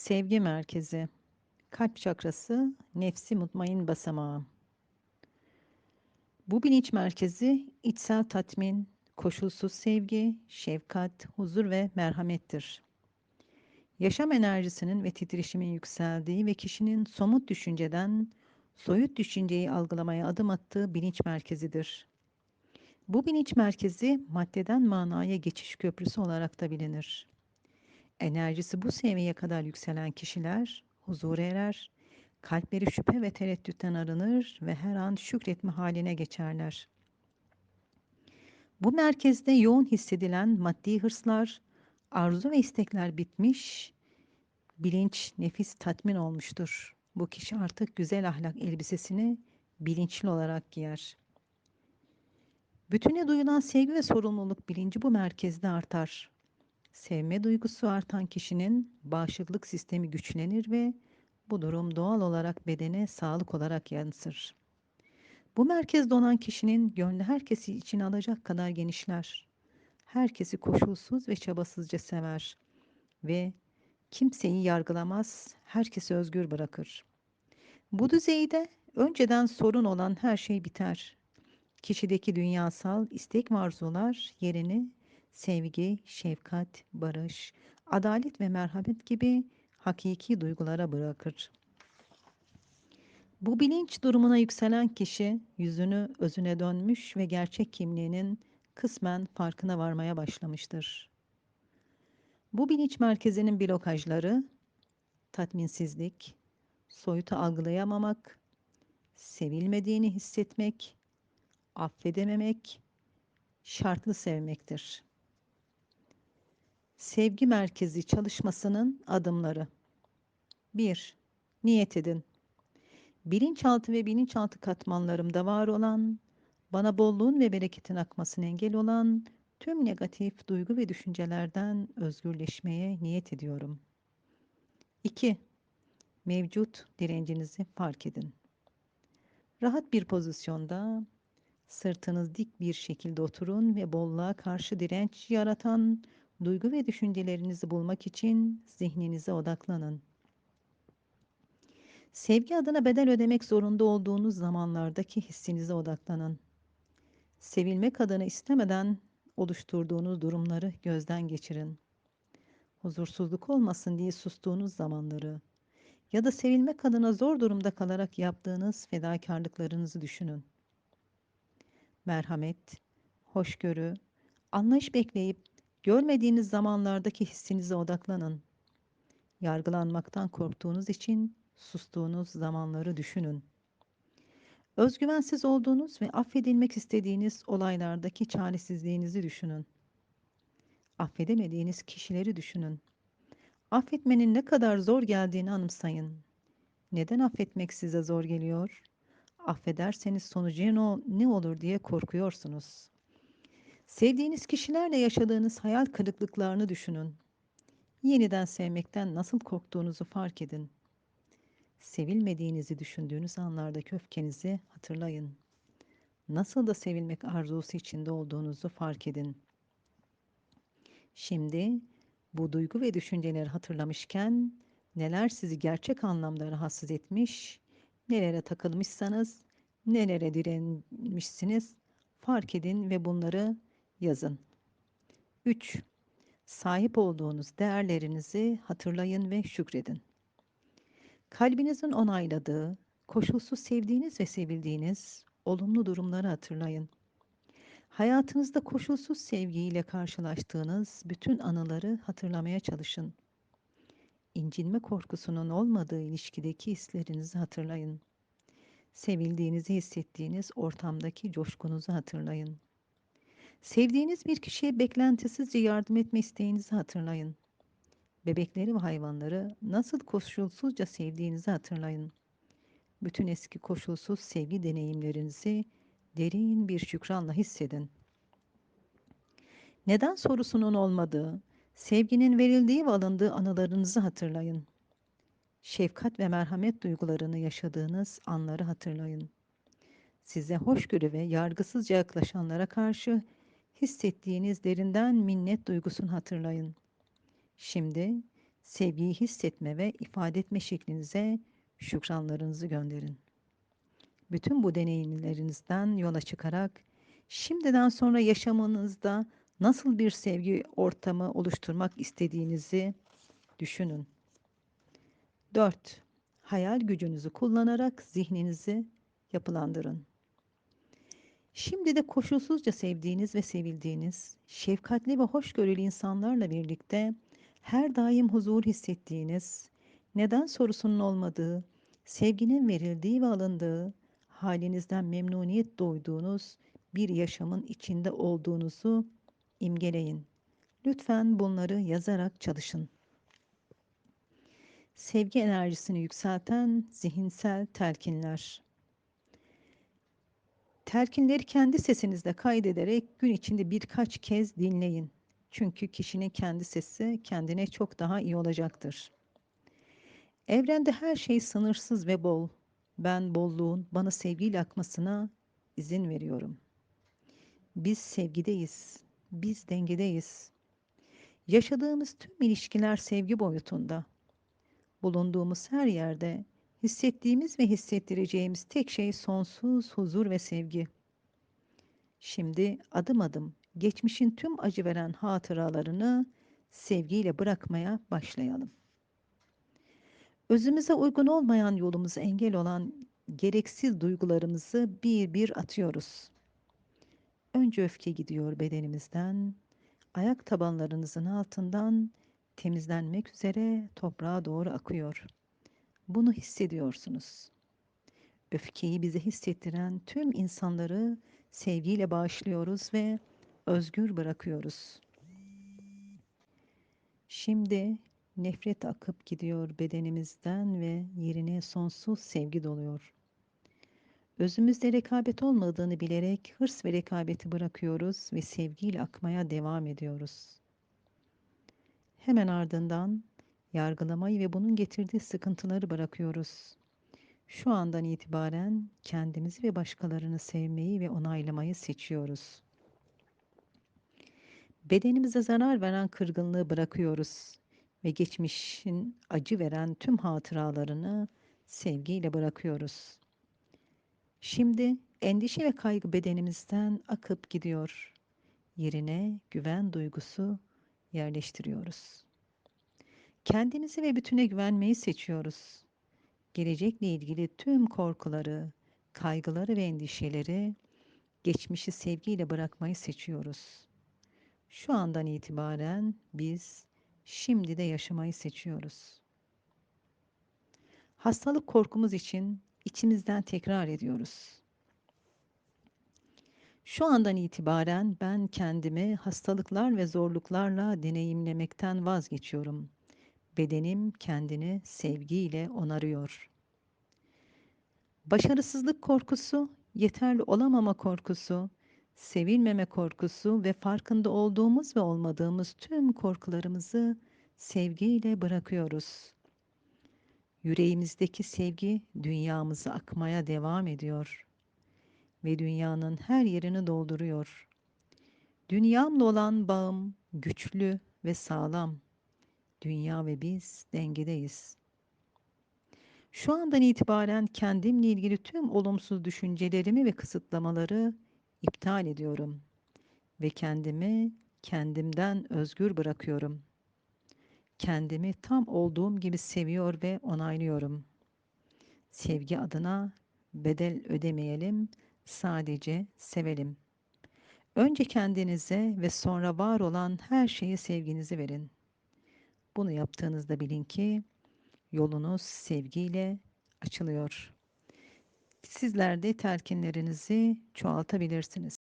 Sevgi merkezi, kalp çakrası, nefsi mutmain basamağı. Bu bilinç merkezi içsel tatmin, koşulsuz sevgi, şefkat, huzur ve merhamettir. Yaşam enerjisinin ve titreşimin yükseldiği ve kişinin somut düşünceden soyut düşünceyi algılamaya adım attığı bilinç merkezidir. Bu bilinç merkezi maddeden manaya geçiş köprüsü olarak da bilinir. Enerjisi bu seviyeye kadar yükselen kişiler huzura erer, kalpleri şüphe ve tereddütten arınır ve her an şükretme haline geçerler. Bu merkezde yoğun hissedilen maddi hırslar, arzu ve istekler bitmiş, bilinç, nefis tatmin olmuştur. Bu kişi artık güzel ahlak elbisesini bilinçli olarak giyer. Bütüne duyulan sevgi ve sorumluluk bilinci bu merkezde artar. Sevme duygusu artan kişinin bağışıklık sistemi güçlenir ve bu durum doğal olarak bedene sağlık olarak yansır. Bu merkezde olan kişinin gönlü herkesi için alacak kadar genişler. Herkesi koşulsuz ve çabasızca sever ve kimseyi yargılamaz, herkesi özgür bırakır. Bu düzeyde önceden sorun olan her şey biter. Kişideki dünyasal istek ve yerini sevgi, şefkat, barış, adalet ve merhamet gibi hakiki duygulara bırakır. Bu bilinç durumuna yükselen kişi yüzünü özüne dönmüş ve gerçek kimliğinin kısmen farkına varmaya başlamıştır. Bu bilinç merkezinin blokajları tatminsizlik, soyutu algılayamamak, sevilmediğini hissetmek, affedememek, şartlı sevmektir. Sevgi merkezi çalışmasının adımları. 1. Niyet edin. Bilinçaltı ve bilinçaltı katmanlarımda var olan, bana bolluğun ve bereketin akmasına engel olan tüm negatif duygu ve düşüncelerden özgürleşmeye niyet ediyorum. 2. Mevcut direncinizi fark edin. Rahat bir pozisyonda sırtınız dik bir şekilde oturun ve bolluğa karşı direnç yaratan Duygu ve düşüncelerinizi bulmak için zihninize odaklanın. Sevgi adına bedel ödemek zorunda olduğunuz zamanlardaki hissinize odaklanın. Sevilmek adına istemeden oluşturduğunuz durumları gözden geçirin. Huzursuzluk olmasın diye sustuğunuz zamanları ya da sevilmek adına zor durumda kalarak yaptığınız fedakarlıklarınızı düşünün. Merhamet, hoşgörü, anlayış bekleyip Görmediğiniz zamanlardaki hissinize odaklanın. Yargılanmaktan korktuğunuz için sustuğunuz zamanları düşünün. Özgüvensiz olduğunuz ve affedilmek istediğiniz olaylardaki çaresizliğinizi düşünün. Affedemediğiniz kişileri düşünün. Affetmenin ne kadar zor geldiğini anımsayın. Neden affetmek size zor geliyor? Affederseniz sonucu ne olur diye korkuyorsunuz. Sevdiğiniz kişilerle yaşadığınız hayal kırıklıklarını düşünün. Yeniden sevmekten nasıl korktuğunuzu fark edin. Sevilmediğinizi düşündüğünüz anlardaki öfkenizi hatırlayın. Nasıl da sevilmek arzusu içinde olduğunuzu fark edin. Şimdi bu duygu ve düşünceleri hatırlamışken neler sizi gerçek anlamda rahatsız etmiş, nelere takılmışsanız, nelere direnmişsiniz fark edin ve bunları yazın. 3. Sahip olduğunuz değerlerinizi hatırlayın ve şükredin. Kalbinizin onayladığı, koşulsuz sevdiğiniz ve sevildiğiniz olumlu durumları hatırlayın. Hayatınızda koşulsuz sevgiyle karşılaştığınız bütün anıları hatırlamaya çalışın. İncinme korkusunun olmadığı ilişkideki hislerinizi hatırlayın. Sevildiğinizi hissettiğiniz ortamdaki coşkunuzu hatırlayın. Sevdiğiniz bir kişiye beklentisizce yardım etme isteğinizi hatırlayın. Bebekleri ve hayvanları nasıl koşulsuzca sevdiğinizi hatırlayın. Bütün eski koşulsuz sevgi deneyimlerinizi derin bir şükranla hissedin. Neden sorusunun olmadığı, sevginin verildiği ve alındığı anılarınızı hatırlayın. Şefkat ve merhamet duygularını yaşadığınız anları hatırlayın. Size hoşgörü ve yargısızca yaklaşanlara karşı hissettiğiniz derinden minnet duygusunu hatırlayın. Şimdi sevgiyi hissetme ve ifade etme şeklinize şükranlarınızı gönderin. Bütün bu deneyimlerinizden yola çıkarak şimdiden sonra yaşamınızda nasıl bir sevgi ortamı oluşturmak istediğinizi düşünün. 4. Hayal gücünüzü kullanarak zihninizi yapılandırın. Şimdi de koşulsuzca sevdiğiniz ve sevildiğiniz, şefkatli ve hoşgörülü insanlarla birlikte her daim huzur hissettiğiniz, neden sorusunun olmadığı, sevginin verildiği ve alındığı, halinizden memnuniyet duyduğunuz bir yaşamın içinde olduğunuzu imgeleyin. Lütfen bunları yazarak çalışın. Sevgi enerjisini yükselten zihinsel telkinler. Telkinleri kendi sesinizde kaydederek gün içinde birkaç kez dinleyin. Çünkü kişinin kendi sesi kendine çok daha iyi olacaktır. Evrende her şey sınırsız ve bol. Ben bolluğun bana sevgiyle akmasına izin veriyorum. Biz sevgideyiz. Biz dengedeyiz. Yaşadığımız tüm ilişkiler sevgi boyutunda. Bulunduğumuz her yerde hissettiğimiz ve hissettireceğimiz tek şey sonsuz huzur ve sevgi. Şimdi adım adım geçmişin tüm acı veren hatıralarını sevgiyle bırakmaya başlayalım. Özümüze uygun olmayan yolumuza engel olan gereksiz duygularımızı bir bir atıyoruz. Önce öfke gidiyor bedenimizden, ayak tabanlarınızın altından temizlenmek üzere toprağa doğru akıyor. Bunu hissediyorsunuz. Öfkeyi bize hissettiren tüm insanları sevgiyle bağışlıyoruz ve özgür bırakıyoruz. Şimdi nefret akıp gidiyor bedenimizden ve yerine sonsuz sevgi doluyor. Özümüzde rekabet olmadığını bilerek hırs ve rekabeti bırakıyoruz ve sevgiyle akmaya devam ediyoruz. Hemen ardından yargılamayı ve bunun getirdiği sıkıntıları bırakıyoruz. Şu andan itibaren kendimizi ve başkalarını sevmeyi ve onaylamayı seçiyoruz. Bedenimize zarar veren kırgınlığı bırakıyoruz ve geçmişin acı veren tüm hatıralarını sevgiyle bırakıyoruz. Şimdi endişe ve kaygı bedenimizden akıp gidiyor. Yerine güven duygusu yerleştiriyoruz. Kendimizi ve bütüne güvenmeyi seçiyoruz. Gelecekle ilgili tüm korkuları, kaygıları ve endişeleri geçmişi sevgiyle bırakmayı seçiyoruz. Şu andan itibaren biz şimdi de yaşamayı seçiyoruz. Hastalık korkumuz için içimizden tekrar ediyoruz. Şu andan itibaren ben kendimi hastalıklar ve zorluklarla deneyimlemekten vazgeçiyorum. Bedenim kendini sevgiyle onarıyor. Başarısızlık korkusu, yeterli olamama korkusu, sevilmeme korkusu ve farkında olduğumuz ve olmadığımız tüm korkularımızı sevgiyle bırakıyoruz. Yüreğimizdeki sevgi dünyamıza akmaya devam ediyor ve dünyanın her yerini dolduruyor. Dünyamla olan bağım güçlü ve sağlam. Dünya ve biz dengedeyiz. Şu andan itibaren kendimle ilgili tüm olumsuz düşüncelerimi ve kısıtlamaları iptal ediyorum ve kendimi kendimden özgür bırakıyorum. Kendimi tam olduğum gibi seviyor ve onaylıyorum. Sevgi adına bedel ödemeyelim, sadece sevelim. Önce kendinize ve sonra var olan her şeye sevginizi verin. Bunu yaptığınızda bilin ki yolunuz sevgiyle açılıyor. Sizler de telkinlerinizi çoğaltabilirsiniz.